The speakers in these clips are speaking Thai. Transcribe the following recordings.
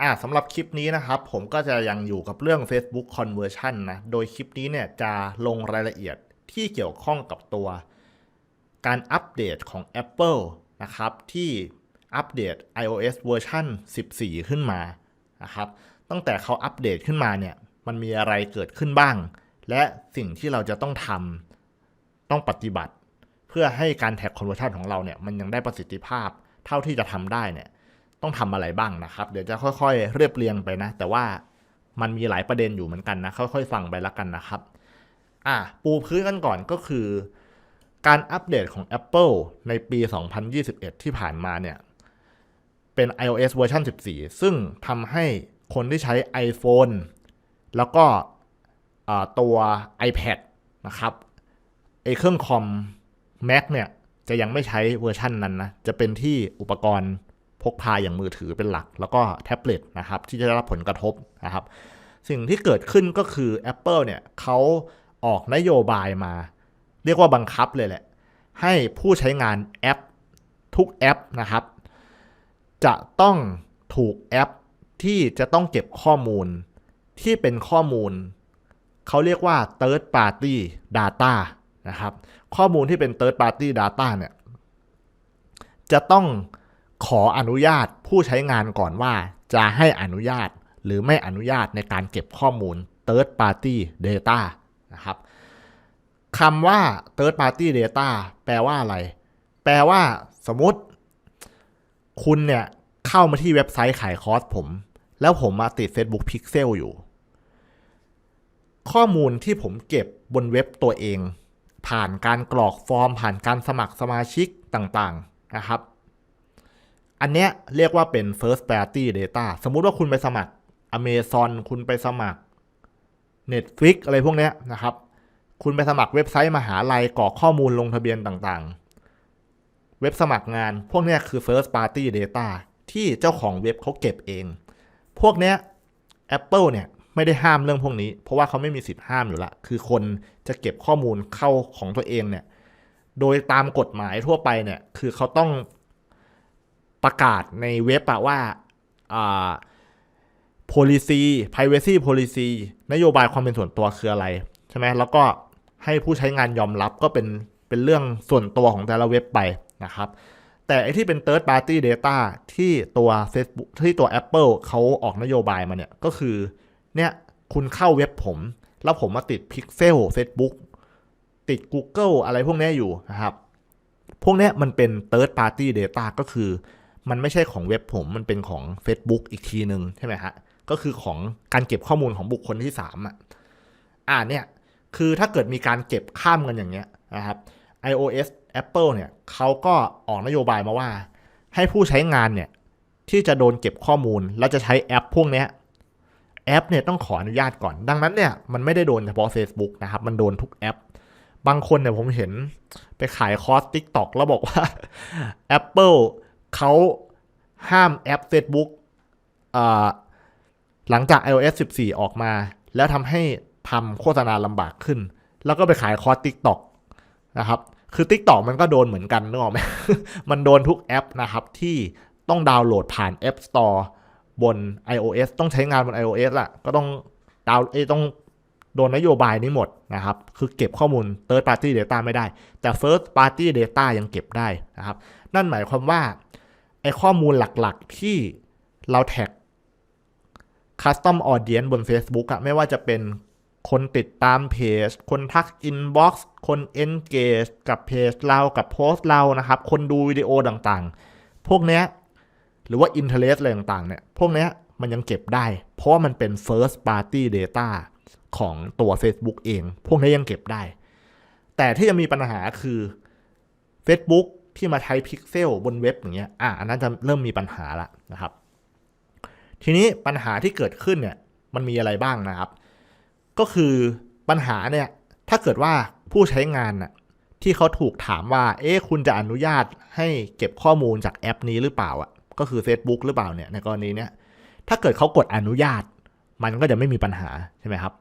อ่าสำหรับคลิปนี้นะครับ ผมก็จะยังอยู่กับเรื่อง Facebook Conversion นะ โดยคลิปนี้เนี่ยจะลงรายละเอียดที่เกี่ยวข้องกับตัว การอัปเดตของ Apple นะครับ ที่อัปเดต iOS เวอร์ชัน14 ขึ้นมานะครับ ตั้งแต่เขาอัปเดตขึ้นมาเนี่ย มันมีอะไรเกิดขึ้นบ้าง และสิ่งที่เราจะต้องทำต้องปฏิบัติ เพื่อให้การแท็ก conversion ของเราเนี่ย มันยังได้ประสิทธิภาพเท่าที่จะทำได้เนี่ย ต้องทำอะไรบ้างนะครับ เดี๋ยวจะค่อยๆ เรียบเรียงไปนะ แต่ว่ามันมีหลายประเด็นอยู่เหมือนกันนะ ค่อยๆ ฟังไปล้วกันนะครับ อะปูพื้นกันก่อนก็คือ การอัปเดตของ Apple ในปี 2021 ที่ผ่านมาเนี่ย เป็น iOS เวอร์ชัน14 ซึ่งทำให้คนที่ใช้ iPhone แล้วก็ตัว iPad นะครับไอเครื่องคอม Mac เนี่ย จะยังไม่ใช้เวอร์ชันนั้นนะ จะเป็นที่อุปกรณ์ พกพาอย่างมือถือเป็นหลัก แล้วก็แท็บเล็ตนะครับที่จะได้รับผลกระทบนะครับสิ่งที่เกิดขึ้นก็คือ Apple เนี่ยเขาออกนโยบายมา เรียกว่าบังคับเลยแหละ ให้ผู้ใช้งานแอปทุกแอปนะครับ จะต้องถูกแอปที่จะต้องเก็บข้อมูลที่เป็นข้อมูล เขาเรียกว่า third party data นะครับ ข้อมูลที่เป็น third party data เนี่ย จะต้อง ขออนุญาตผู้ใช้งานก่อนว่าจะให้อนุญาตหรือไม่อนุญาตในการเก็บข้อมูล third party data นะครับคำว่า third party data แปลว่าอะไร แปลว่าสมมติ คุณเนี่ยเข้ามาที่เว็บไซต์ขายคอร์สผม แล้วผมมาติด Facebook Pixel อยู่ ข้อมูลที่ผมเก็บบนเว็บตัวเอง ผ่านการกรอกฟอร์ม ผ่านการสมัครสมาชิกต่างๆนะครับ อันเนี้ยเรียกว่าเป็น first party data สมมุติว่าคุณไปสมัคร Amazon คุณไปสมัคร Netflix อะไรพวกเนี้ยนะครับ คุณไปสมัครเว็บไซต์มหาลัยกรอกข้อมูลลงทะเบียนต่างๆ เว็บสมัครงาน พวกเนี้ยคือ first party data ที่เจ้าของเว็บเขาเก็บเอง พวกเนี้ย Apple เนี่ยไม่ได้ห้ามเรื่องพวกนี้ เพราะว่าเขาไม่มีสิทธิ์ห้ามอยู่ละ คือคนจะเก็บข้อมูลเข้าของตัวเองเนี่ย โดยตามกฎหมายทั่วไปเนี่ย คือเขาต้อง ประกาศในเว็บอะว่า policy privacy policy นโยบายความเป็นส่วนตัวคืออะไร ใช่ไหมแล้วก็ให้ผู้ใช้งานยอมรับก็เป็นเป็นเรื่องส่วนตัวของแต่ละเว็บไปนะครับ แต่ไอที่เป็น third party data ที่ตัว Facebook ที่ตัว Apple เขาออกนโยบายมาเนี่ย ก็คือเนี่ยคุณเข้าเว็บผม แล้วผมมาติด Pixel Facebook ติด Google อะไรพวกนี้อยู่นะครับ พวกนี้มันเป็น third party data ก็คือ มันไม่ใช่ของเว็บผมมันเป็นของ Facebook อีกทีหนึ่งใช่ไหมฮะก็คือของการเก็บข้อมูลของบุคคลที่3อะอ่าเนี่ยคือถ้าเกิดมีการเก็บข้ามกันอย่างเงี้ยนะครับ iOS Apple เนี่ยเขาก็ออกนโยบายมาว่า ให้ผู้ใช้งานเนี่ยที่จะโดนเก็บข้อมูล แล้วจะใช้แอปพวกเนี้ยแอปเนี่ยต้องขออนุญาตก่อน ดังนั้นเนี่ยมันไม่ได้โดนเฉพาะ Facebook นะครับ มันโดนทุกแอป บางคนเนี่ยผมเห็นไปขายคอร์ส TikTok แล้วบอกว่า Apple เขาห้ามแอป Facebook หลังจาก iOS 14 ออกมา แล้วทำให้ทำโฆษณาลำบากขึ้น แล้วก็ไปขายคอร์ส TikTok นะครับ คือ TikTok มันก็โดนเหมือนกันนึกออกไหมมันโดนทุกแอปนะครับที่ต้องดาวน์โหลดผ่าน App Store บน iOS ต้องใช้งานบน iOS ล่ะ ก็ต้องดาวน์เอยต้องโดนนโยบายนี้หมดนะครับ คือเก็บข้อมูล third party data ไม่ได้ แต่ first party data ยังเก็บได้นะครับ นั่นหมายความว่า ไอข้อมูลหลักๆ ที่เราแท็ก custom audience บน Facebook อะไม่ว่าจะเป็นคนติดตามเพจ คนทัก inbox คน engage กับเพจเรากับโพสต์เรานะครับ คนดูวิดีโอต่างๆ พวกเนี้ยหรือว่า interest อะไรต่างๆเนี่ยพวกเนี้ยมันยังเก็บได้ เพราะมันเป็น first party data ของตัว Facebook เอง พวกนี้ยังเก็บได้ แต่ที่จะมีปัญหาคือ Facebook ที่มาใช้ Pixel บนเว็บอย่างเงี้ยอะอันนั้นจะเริ่มมีปัญหาละนะครับ ทีนี้ปัญหาที่เกิดขึ้นเนี่ยมันมีอะไรบ้างนะครับ ก็คือปัญหาเนี่ยถ้าเกิดว่าผู้ใช้งานน่ะที่เขาถูกถามว่า เอ๊ะคุณจะอนุญาตให้เก็บข้อมูลจากแอปนี้หรือเปล่าอะก็คือ Facebook หรือเปล่าเนี่ยในกรณีเนี้ยถ้าเกิดเขากดอนุญาต มันก็จะไม่มีปัญหาใช่ไหมครับ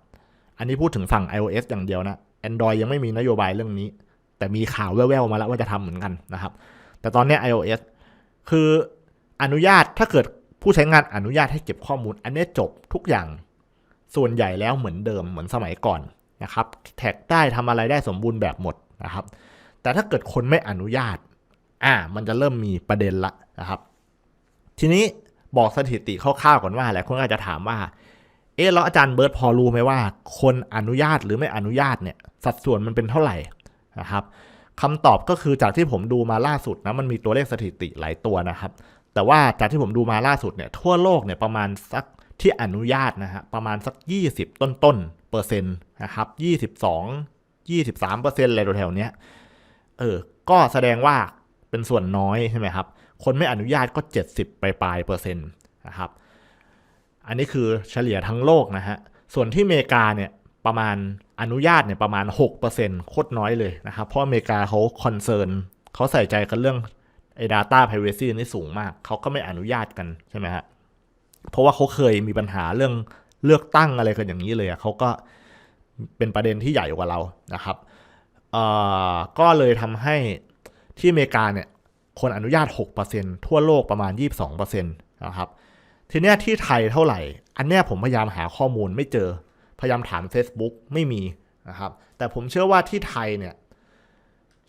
อันนี้พูดถึงฝั่ง iOS อย่างเดียวนะ Android ยังไม่มีนโยบายเรื่องนี้ แต่มีข่าวแว่วๆมาแล้วว่าจะทำเหมือนกันนะครับ แต่ตอนนี้ iOS คืออนุญาตถ้าเกิดผู้ใช้งานอนุญาตให้เก็บข้อมูล อันนี้จบทุกอย่างส่วนใหญ่แล้วเหมือนเดิมเหมือนสมัยก่อนนะครับ แท็กได้ทำอะไรได้สมบูรณ์แบบหมดนะครับ แต่ถ้าเกิดคนไม่อนุญาตอ่ามันจะเริ่มมีประเด็นละนะครับ ทีนี้บอกสถิติคร่าวๆก่อนว่าหลายคนอาจจะถามว่า เอ๊ะแล้วอาจารย์เบิร์ตพอรู้ไหมว่า คนอนุญาตหรือไม่อนุญาตเนี่ย สัดส่วนมันเป็นเท่าไหร่ นะครับคำตอบก็คือจากที่ผมดูมาล่าสุดนะมันมีตัวเลขสถิติหลายตัวนะครับ แต่ว่าจากที่ผมดูมาล่าสุดเนี่ยทั่วโลกเนี่ยประมาณสักที่อนุญาตนะฮะประมาณสัก 20 ต้นต้นเปอร์เซ็นต์นะครับ22 23เปอร์เซ็นต์อะไรแถวๆเนี้ยเออก็แสดงว่าเป็นส่วนน้อยใช่ไหมครับ คนไม่อนุญาตก็ 70 ปลายๆเปอร์เซ็นต์นะครับ อันนี้คือเฉลี่ยทั้งโลกนะฮะส่วนที่อเมริกาเนี่ย ประมาณอนุญาตเนี่ยประมาณ 6%โคตรน้อยเลยนะครับ เพราะอเมริกาเขาคอนเซิร์นเขาใส่ใจกันเรื่องไอ้ data privacy นี่สูงมาก เขาก็ไม่อนุญาตกันใช่ไหมฮะเพราะว่าเขาเคยมีปัญหาเรื่องเลือกตั้งอะไรกันอย่างนี้เลยอะเขาก็เป็นประเด็นที่ใหญ่กว่าเรานะครับเอ่อก็เลยทำให้ที่อเมริกาเนี่ยคนอนุญาต 6%ทั่วโลกประมาณ 22%นะครับทีเนี้ยที่ไทยเท่าไหร่ อันเนี้ยผมพยายามหาข้อมูลไม่เจอ พยายามถาม Facebook ไม่มีนะครับ แต่ผมเชื่อว่าที่ไทยเนี่ย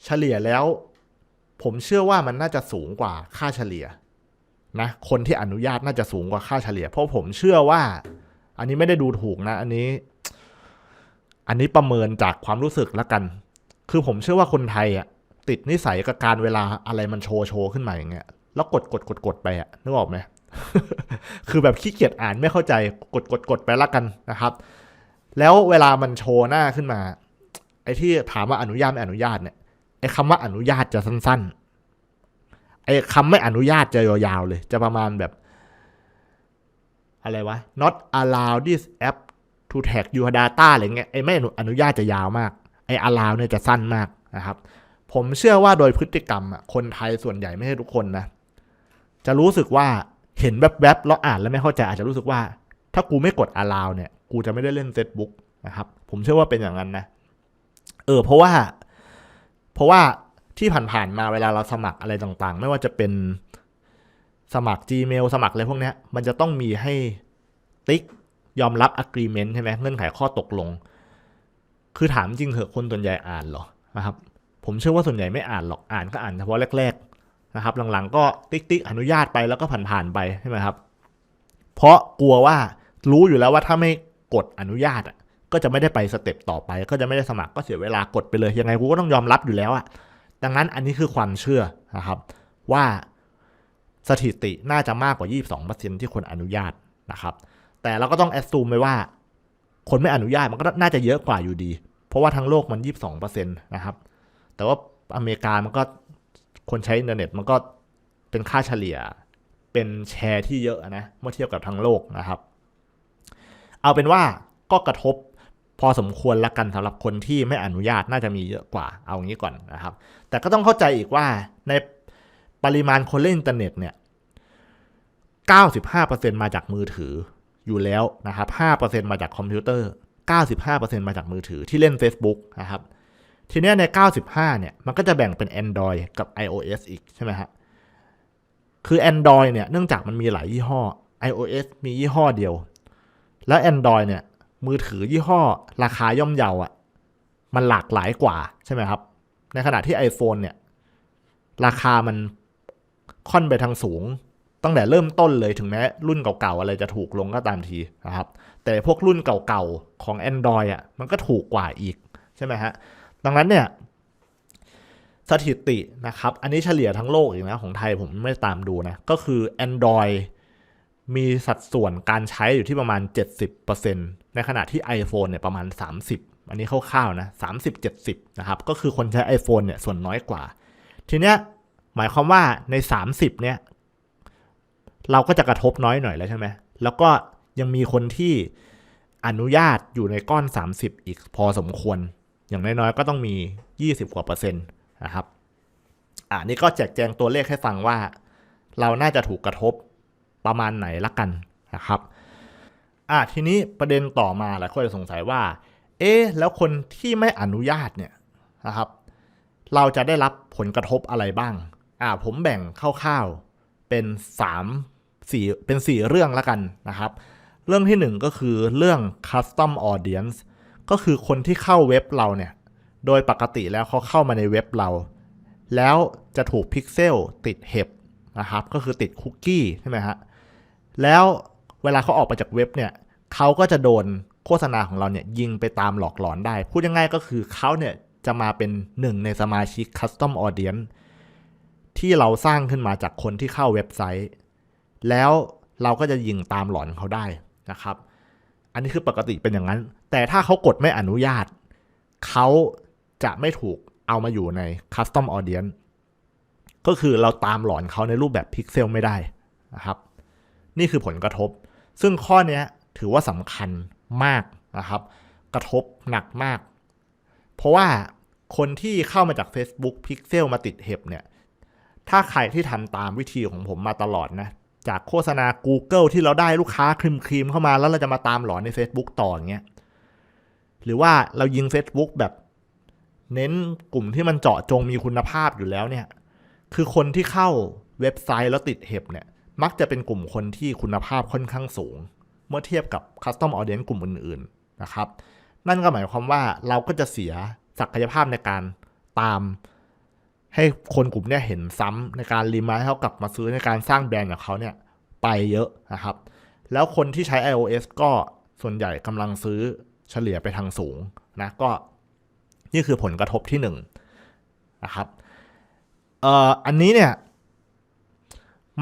เฉลี่ยแล้ว ผมเชื่อว่ามันน่าจะสูงกว่าค่าเฉลี่ยนะคนที่อนุญาตน่าจะสูงกว่าค่าเฉลี่ย เพราะผมเชื่อว่า อันนี้ไม่ได้ดูถูกนะ อันนี้ อันนี้ประเมินจากความรู้สึกแล้วกัน คือผมเชื่อว่าคนไทยอะติดนิสัยกับการเวลาอะไรมันโชว์โชว์ขึ้นมาอย่างเงี้ยแล้วกดกดกดกดไปอะนึกออกไหมคือแบบขี้เกียจอ่านไม่เข้าใจกดกดกดไปละกันนะครับ แล้วเวลามันโชว์หน้าขึ้นมา ไอ้ที่ถามว่าอนุญาตไม่อนุญาตเนี่ยไอ้คำว่าอนุญาตจะสั้น ๆ ไอ้คำไม่อนุญาตจะยาวๆเลย จะประมาณแบบ อะไรวะ not allow this app to tag your data อะไรเงี้ยไอ้ไม่อนุญาตจะยาวมาก ไอ้ allow เนี่ยจะสั้นมากนะครับ ผมเชื่อว่าโดยพฤติกรรมอะคนไทยส่วนใหญ่ไม่ใช่ทุกคนนะ จะรู้สึกว่าเห็นแวบๆแล้วอ่านแล้วไม่เข้าใจอาจจะรู้สึกว่า ถ้ากูไม่กด allow เนี่ย กูจะไม่ได้เล่น Facebook นะครับ ผมเชื่อว่าเป็นอย่างนั้นนะ เออ เพราะว่า เพราะว่าที่ผ่านๆมาเวลาเราสมัครอะไรต่างๆ ไม่ว่าจะเป็นสมัคร Gmail สมัครอะไรพวกนี้มันจะต้องมีให้ติ๊กยอมรับ agreement ใช่ไหมเงื่อนไขข้อตกลง คือถามจริงเถอะคนส่วนใหญ่อ่านหรอนะครับ ผมเชื่อว่าส่วนใหญ่ไม่อ่านหรอกอ่านก็อ่านเฉพาะแรก ๆนะครับ หลังๆ ก็ติ๊กติ๊กอนุญาตไปแล้วก็ผ่านๆไปใช่ไหมครับ เพราะกลัวว่ารู้อยู่แล้วว่าถ้าไม่ กดอนุญาตอะก็จะไม่ได้ไปสเต็ปต่อไป ก็จะไม่ได้สมัครก็เสียเวลากดไปเลย ยังไงกูก็ต้องยอมรับอยู่แล้วอะดังนั้นอันนี้คือความเชื่อนะครับ ว่าสถิติน่าจะมากกว่า 22%ที่คนอนุญาตนะครับ แต่เราก็ต้องแอดซูมไปว่า คนไม่อนุญาตมันก็น่าจะเยอะกว่าอยู่ดี เพราะว่าทั้งโลกมัน 22%นะครับ แต่ว่าอเมริกามันก็คนใช้อินเทอร์เน็ตมันก็เป็นค่าเฉลี่ยเป็นแชร์ที่เยอะนะเมื่อเทียบกับทั้งโลกนะครับ เอาเป็นว่าก็กระทบพอสมควรละกันสำหรับคนที่ไม่อนุญาตน่าจะมีเยอะกว่าเอางี้ก่อนนะครับ แต่ก็ต้องเข้าใจอีกว่าในปริมาณคนเล่นอินเทอร์เน็ตเนี่ย95%มาจากมือถืออยู่แล้วนะครับ5%มาจากคอมพิวเตอร์ 95%มาจากมือถือที่เล่น Facebook นะครับ ทีนี้ใน 95 เนี่ย มันก็จะแบ่งเป็น Android กับ iOS อีกใช่ไหมฮะ คือ Android เนี่ย เนื่องจากมันมีหลายยี่ห้อ iOS มียี่ห้อเดียว แล้ว Android เนี่ย มือถือยี่ห้อราคาย่อมเยาอะ มันหลากหลายกว่าใช่ไหมครับ ในขณะที่ iPhone เนี่ย ราคามันค่อนไปทางสูง ตั้งแต่เริ่มต้นเลยถึงแม้รุ่นเก่าๆ อะไรจะถูกลงก็ตามทีนะครับ แต่พวกรุ่นเก่าๆ ของ Android อะมันก็ถูกกว่าอีกใช่ไหมฮะ ดังนั้นเนี่ยสถิตินะครับ อันนี้เฉลี่ยทั้งโลกอีกนะ ของไทยผมไม่ตามดูนะ ก็คือ Android มีสัดส่วนการใช้อยู่ที่ประมาณ 70%ในขณะที่ iPhone เนี่ยประมาณ 30 อันนี้คร่าวๆนะ 30-70 นะครับ ก็คือคนใช้ iPhone เนี่ยส่วนน้อยกว่า ทีเนี้ยหมายความว่าใน 30 เนี่ย เราก็จะกระทบน้อยหน่อยแล้วใช่ไหม แล้วก็ยังมีคนที่อนุญาตอยู่ในก้อน 30 อีกพอสมควร อย่างน้อยๆก็ต้องมี 20 กว่าเปอร์เซ็นต์นะครับ อ่านี่ก็แจกแจงตัวเลขให้ฟังว่า เราน่าจะถูกกระทบ ประมาณไหนละกันนะครับอ่าทีนี้ประเด็นต่อมาหลายคนจะสงสัยว่า เอ๊ะแล้วคนที่ไม่อนุญาตเนี่ยนะครับ เราจะได้รับผลกระทบอะไรบ้างอ่าผมแบ่งคร่าวๆเป็น3สี่เป็นสี่เรื่องล้วกันนะครับ เรื่องที่หนึ่งก็คือเรื่อง custom audience ก็คือคนที่เข้าเว็บเราเนี่ย โดยปกติแล้วเขาเข้ามาในเว็บเรา แล้วจะถูกพิกเซลติดเห็บนะครับ ก็คือติดคุกกี้ใช่ไหมฮะ แล้วเวลาเขาออกไปจากเว็บเนี่ยเขาก็จะโดนโฆษณาของเราเนี่ยยิงไปตามหลอกหลอนได้ พูดง่ายๆก็คือเขาเนี่ยจะมาเป็นหนึ่งในสมาชิก Custom Audience ที่เราสร้างขึ้นมาจากคนที่เข้าเว็บไซต์ แล้วเราก็จะยิงตามหลอนเขาได้นะครับ อันนี้คือปกติเป็นอย่างนั้น แต่ถ้าเขากดไม่อนุญาต เขาจะไม่ถูกเอามาอยู่ใน Custom Audience ก็คือเราตามหลอนเขาในรูปแบบพิกเซลไม่ได้นะครับ นี่คือผลกระทบ ซึ่งข้อนี้ถือว่าสำคัญมากนะครับ กระทบหนักมาก เพราะว่าคนที่เข้ามาจาก Facebook Pixel มาติดเห็บเนี่ย ถ้าใครที่ทำตามวิธีของผมมาตลอดนะจากโฆษณา Google ที่เราได้ลูกค้าครีมครีมๆเข้ามาแล้วเราจะมาตามหลอนใน Facebook ต่ออย่างเงี้ยหรือว่าเรายิง Facebook แบบเน้นกลุ่มที่มันเจาะจงมีคุณภาพอยู่แล้วเนี่ย คือคนที่เข้าเว็บไซต์แล้วติดเห็บเนี่ย มักจะเป็นกลุ่มคนที่คุณภาพค่อนข้างสูง เมื่อเทียบกับ Custom Audience กลุ่มอื่นๆนะครับ นั่นก็หมายความว่าเราก็จะเสียศักยภาพในการตาม ให้คนกลุ่มนี้เห็นซ้ำในการรีมายให้เขากลับมาซื้อในการสร้างแบรนด์กับเขาเนี่ยไปเยอะนะครับ แล้วคนที่ใช้ iOS ก็ส่วนใหญ่กำลังซื้อเฉลี่ยไปทางสูงนะก็นี่คือผลกระทบที่หนึ่งนะครับเอ่ออันนี้เนี่ย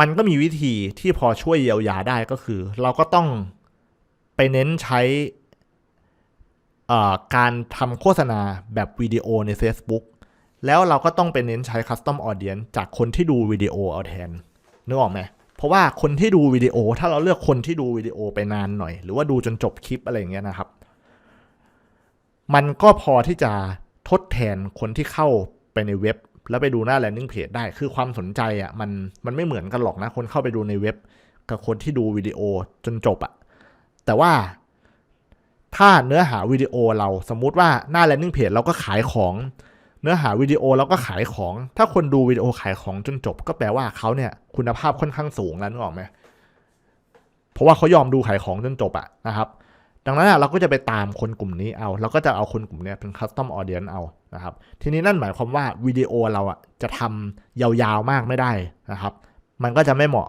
มันก็มีวิธีที่พอช่วยเยียวยาได้ก็คือ เราก็ต้องไปเน้นใช้การทำโฆษณาแบบวิดีโอใน Facebook แล้วเราก็ต้องไปเน้นใช้ Custom Audience จากคนที่ดูวิดีโอเอาแทนนึกออกไหมเพราะว่าคนที่ดูวิดีโอ ถ้าเราเลือกคนที่ดูวิดีโอไปนานหน่อย หรือว่าดูจนจบคลิปอะไรอย่างเงี้ยนะครับ มันก็พอที่จะทดแทนคนที่เข้าไปในเว็บ แล้วไปดูหน้า landing page ได้คือความสนใจอะมันมันไม่เหมือนกันหรอกนะ คนเข้าไปดูในเว็บ กับคนที่ดูวิดีโอจนจบอะแต่ว่าถ้าเนื้อหาวิดีโอเราสมมุติว่าหน้า landing page เราก็ขายของ เนื้อหาวิดีโอเราก็ขายของ ถ้าคนดูวิดีโอขายของจนจบ ก็แปลว่าเขาเนี่ยคุณภาพค่อนข้างสูงแล้วนึกออกไหมเพราะว่าเขายอมดูขายของจนจบอะนะครับ ดังนั้นเราก็จะไปตามคนกลุ่มนี้เอาเราก็จะเอาคนกลุ่มนี้เป็น custom audience เอา นะครับทีนี้นั่นหมายความว่าวิดีโอเราอะจะทำยาวๆมากไม่ได้นะครับ มันก็จะไม่เหมาะ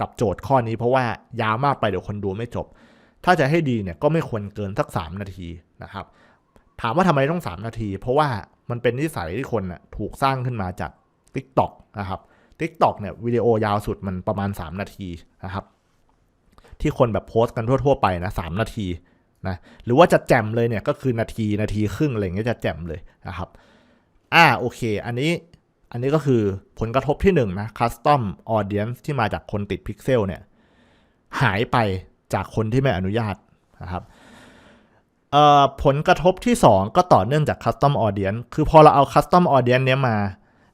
กับโจทย์ข้อนี้เพราะว่ายาวมากไปเดี๋ยวคนดูไม่จบ ถ้าจะให้ดีเนี่ยก็ไม่ควรเกินสัก 3 นาทีนะครับ ถามว่าทำไมต้อง 3 นาที เพราะว่ามันเป็นนิสัยที่คนถูกสร้างขึ้นมาจาก TikTok นะครับ TikTok เนี่ยวิดีโอยาวสุดมันประมาณ 3 นาทีนะครับ ที่คนแบบโพสต์กันทั่ว ๆ ไปนะสนาที นะหรือว่าจะแจมเลยเนี่ยก็คือนาทีนาทีครึ่งอะไรเงี้ยจะแจมเลยนะครับอ่าโอเค อันนี้อันนี้ก็คือผลกระทบที่1นงนะ Custom Audience ที่มาจากคนติดพิกเซลเนี่ยหายไปจากคนที่ไม่อนุญาตนะครับเอ่อผลกระทบที่ 2 ก็ต่อเนื่องจาก Custom Audience คือพอเราเอา Custom Audience เนี้ยมา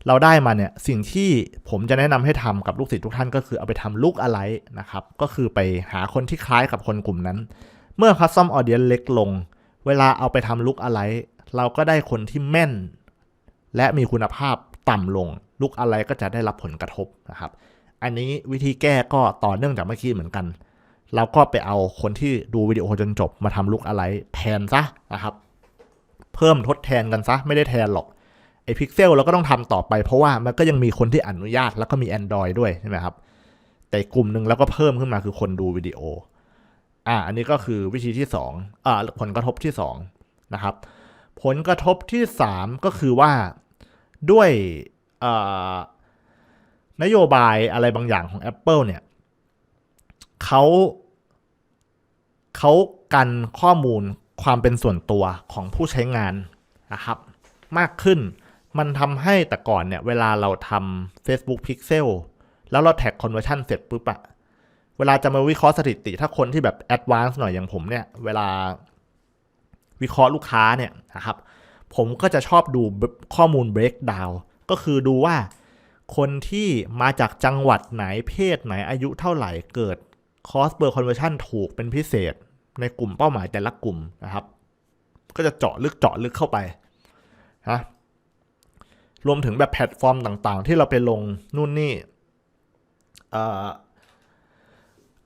เราได้มาเนี่ยสิ่งที่ผมจะแนะนำให้ทำกับลูกศิษย์ทุกท่านก็คือเอาไปทำลูกอะไรนะครับ ก็คือไปหาคนที่คล้ายกับคนกลุ่มนั้น เมื่อ Custom Audience เล็กลง เวลาเอาไปทำลูกอะไร เราก็ได้คนที่แม่น และมีคุณภาพต่ำลงลูกอะไรก็จะได้รับผลกระทบนะครับ อันนี้วิธีแก้ก็ต่อเนื่องจากเมื่อกี้เหมือนกัน เราก็ไปเอาคนที่ดูวิดีโอจนจบมาทำลุกอะไรแทนซะนะครับ เพิ่มทดแทนกันซะไม่ได้แทนหรอกไอพิกเซลเราก็ต้องทำต่อไปเพราะว่ามันก็ยังมีคนที่อนุญาตแล้วก็มี Android ด้วยใช่ไหมครับ แต่กลุ่มหนึ่งแล้วก็เพิ่มขึ้นมาคือคนดูวิดีโอ อ่าอันนี้ก็คือวิธีที่สองอ่าผลกระทบที่สองนะครับผลกระทบที่สามก็คือว่าด้วยนโยบายอะไรบางอย่างของ Apple เนี่ยเขาเขากันข้อมูลความเป็นส่วนตัวของผู้ใช้งานนะครับมากขึ้นมันทำให้แต่ก่อนเนี่ยเวลาเราทำ Facebook Pixel แล้วเราแท็ก conversion เสร็จปุ๊บอะ เวลาจะมาวิเคราะห์สถิติ ถ้าคนที่แบบ advance หน่อยอย่างผมเนี่ย เวลาวิเคราะห์ลูกค้าเนี่ยนะครับ ผมก็จะชอบดูข้อมูล breakdown ก็คือดูว่าคนที่มาจากจังหวัดไหนเพศไหนอายุเท่าไหร่เกิด cost per conversion ถูกเป็นพิเศษ ในกลุ่มเป้าหมายแต่ละกลุ่มนะครับ ก็จะเจาะลึกเจาะลึกเข้าไปนะรวมถึงแบบแพลตฟอร์มต่างๆ ที่เราไปลงนู่นนี่อ่อ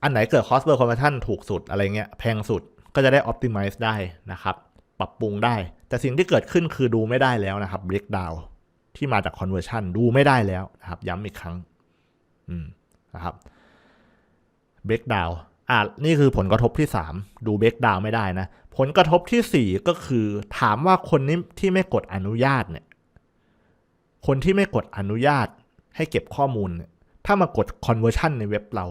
อันไหนเกิด cost per conversion ถูกสุดอะไรเงี้ยแพงสุดก็จะได้ optimize ได้นะครับ ปรับปรุงได้ แต่สิ่งที่เกิดขึ้นคือดูไม่ได้แล้วนะครับ breakdown ที่มาจาก conversion ดูไม่ได้แล้วนะครับ ย้ำอีกครั้งอืมนะครับ breakdown อะนี่คือผลกระทบที่ 3 ดู breakdown ไม่ได้นะ ผลกระทบทีสี่ 4 ก็คือ ถามว่าคนนี้ที่ไม่กดอนุญาตเนี่ย คนที่ไม่กดอนุญาตให้เก็บข้อมูลเนี่ย ถ้ามากด conversion ในเว็บเรา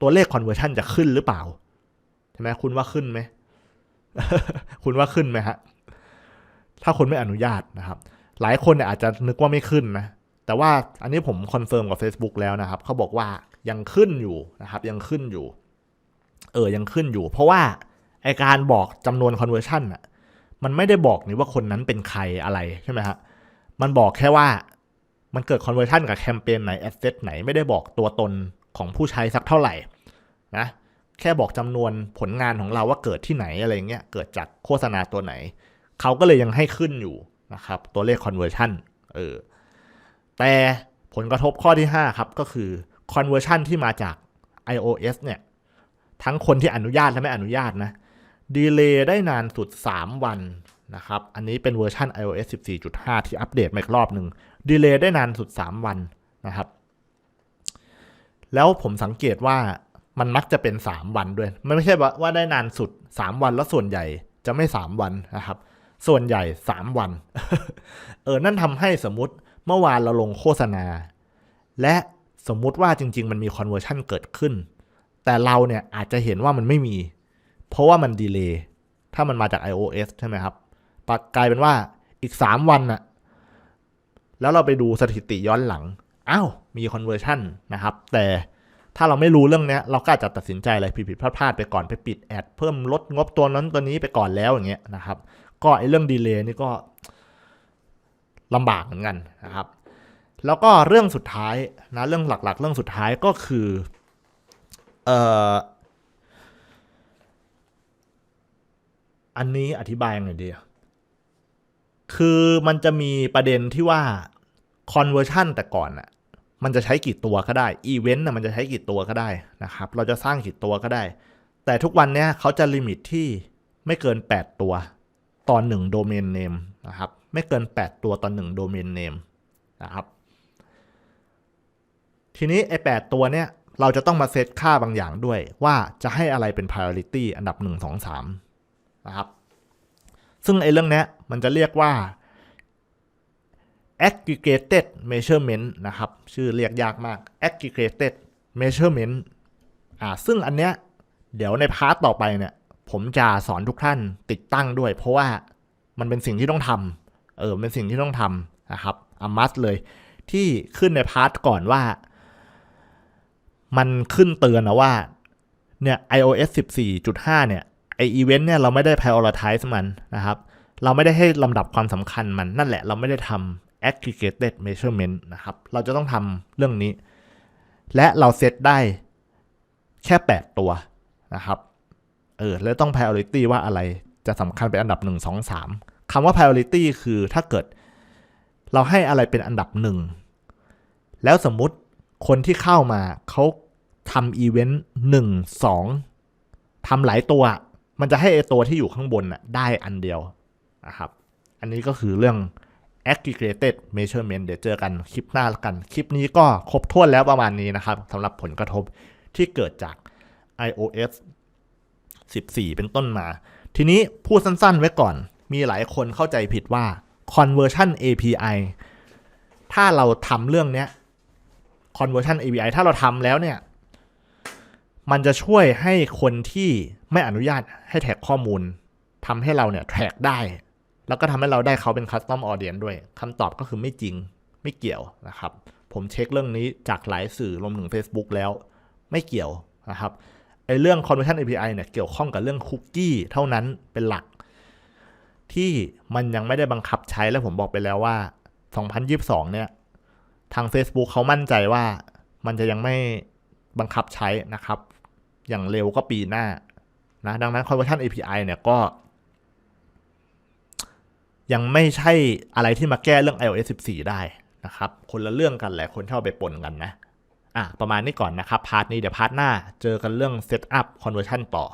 ตัวเลข conversion จะขึ้นหรือเปล่าใช่ไหมคุณว่าขึ้นไหมคุณว่าขึ้นไหมฮะถ้าคุณไม่อนุญาตนะครับ หลายคนเนี่ยอาจจะนึกว่าไม่ขึ้นนะแต่ว่าอันนี้ผมคอนเฟิร์มกับ Facebook แล้วนะครับเขาบอกว่ายังขึ้นอยู่นะครับยังขึ้นอยู่ เออยังขึ้นอยู่ เพราะว่าไอการบอกจำนวน conversion อะมันไม่ได้บอกนี่ว่าคนนั้นเป็นใครอะไรใช่ไหมฮะมันบอกแค่ว่ามันเกิด conversion กับแคมเปญไหน asset ไหนไม่ได้บอกตัวตนของผู้ใช้สักเท่าไหร่ นะแค่บอกจำนวนผลงานของเราว่าเกิดที่ไหนอะไรเงี้ยเกิดจากโฆษณาตัวไหน เขาก็เลยยังให้ขึ้นอยู่นะครับตัวเลข conversion เออแต่ผลกระทบข้อที่ 5 ครับ ก็คือ conversion ที่มาจาก iOS เนี่ย ทั้งคนที่อนุญาตและไม่อนุญาตนะดีเลย์ได้นานสุด 3 วันนะครับ อันนี้เป็นเวอร์ชัน iOS 14.5 ที่อัปเดตมาอีกรอบหนึ่งดีเลย์ได้นานสุด 3 วันนะครับ แล้วผมสังเกตว่า มันมักจะเป็น 3 วันด้วย มันไม่ใช่ว่าว่าได้นานสุด 3 วันแล้วส่วนใหญ่จะไม่ 3 วันนะครับ ส่วนใหญ่ 3 วัน เออ นั่นทำให้สมมติเมื่อวานเราลงโฆษณา และสมมุติว่าจริง ๆ มันมี conversion เกิดขึ้น แต่เราเนี่ยอาจจะเห็นว่ามันไม่มี เพราะว่ามันดีเลย์ ถ้ามันมาจาก iOS ใช่ไหมครับปกลายเป็นว่าอีก 3 วันน่ะ แล้วเราไปดูสถิติย้อนหลัง อ้าว มี conversion นะครับ แต่ ถ้าเราไม่รู้เรื่องนี้เราก็อาจจะตัดสินใจอะไรผิดๆพลาดๆไปก่อนไปปิดแอดเพิ่มลดงบตัวนั้นตัวนี้ไปก่อนแล้วอย่างเงี้ยนะครับ ก็ไอ้เรื่องดีเลย์นี่ก็ลำบากเหมือนกันนะครับ แล้วก็เรื่องสุดท้ายนะเรื่องหลักๆ เรื่องสุดท้ายก็คือเอ่ออันนี้อธิบายยังไงดีคือมันจะมีประเด็นที่ว่า conversion แต่ก่อนอะ มันจะใช้กี่ตัวก็ได้อีเวนต์น่ะมันจะใช้กี่ตัวก็ได้นะครับ เราจะสร้างกี่ตัวก็ได้ แต่ทุกวันเนี้ยเขาจะลิมิตที่ไม่เกิน 8 ตัวต่อ1 domain name นะครับไม่เกิน 8 ตัวต่อ1 domain name นะครับทีนี้ไอ้8ตัวเนี้ยเราจะต้องมาเซตค่าบางอย่างด้วย ว่าจะให้อะไรเป็น priority อันดับ 1 2 3นะครับซึ่งไอ้เรื่องเนี้ยมันจะเรียกว่า aggregated measurement นะครับ ชื่อเรียกยากมาก aggregated measurement อ่าซึ่งอันเนี้ยเดี๋ยวในพาร์ทต่อไปเนี่ยผมจะสอนทุกท่านติดตั้งด้วย เพราะว่ามันเป็นสิ่งที่ต้องทำเออเป็นสิ่งที่ต้องทำนะครับอามัสเลยที่ขึ้นในพาร์ทก่อนว่า มันขึ้นเตือนนะว่าเนี่ย iOS 14.5 เนี่ยไออีเวนต์เนี่ยเราไม่ได้ prioritize มันนะครับ เราไม่ได้ให้ลำดับความสำคัญมันนั่นแหละเราไม่ได้ทำ aggregated measurement นะครับ เราจะต้องทำเรื่องนี้ และเราเซตได้แค่ 8 ตัวนะครับ เออ แล้วต้อง priority ว่าอะไรจะสำคัญเป็นอันดับ 1 2 3คำว่า priority คือถ้าเกิด เราให้อะไรเป็นอันดับหนึ่งแล้วสมมุติคนที่เข้ามาเขาทำอีเวนต์หนึ่งสองทำหลายตัว มันจะให้ไอตัวที่อยู่ข้างบนน่ะได้อันเดียวนะครับ อันนี้ก็คือเรื่อง aggregated measurement เดี๋ยวเจอกันคลิปหน้าแล้วกัน คลิปนี้ก็ครบถ้วนแล้วประมาณนี้นะครับสำหรับผลกระทบที่เกิดจาก iOS 14 เป็นต้นมา ทีนี้พูดสั้นๆไว้ก่อน มีหลายคนเข้าใจผิดว่า conversion API ถ้าเราทำเรื่องเนี้ย conversion API ถ้าเราทำแล้วเนี่ย มันจะช่วยให้คนที่ไม่อนุญาตให้แท็กข้อมูลทำให้เราเนี่ยแท็กได้ แล้วก็ทำให้เราได้เขาเป็น custom audience ด้วยคำตอบก็คือไม่จริงไม่เกี่ยวนะครับ ผมเช็คเรื่องนี้จากหลายสื่อรวมถึง Facebook แล้วไม่เกี่ยวนะครับไอเรื่อง conversion API เนี่ยเกี่ยวข้องกับเรื่องคุกกี้เท่านั้นเป็นหลัก ที่มันยังไม่ได้บังคับใช้และผมบอกไปแล้วว่า 2022 เนี่ยทาง Facebook เขามั่นใจว่ามันจะยังไม่บังคับใช้นะครับ อย่างเร็วก็ปีหน้านะดังนั้น conversion API เนี่ยก็ ยังไม่ใช่อะไรที่มาแก้เรื่อง iOS 14 ได้นะครับ คนละเรื่องกันแหละคนชอบไปปนกันนะอะประมาณนี้ก่อนนะครับ พาร์ทนี้เดี๋ยวพาร์ทหน้าเจอกันเรื่อง Setup Conversion ต่อ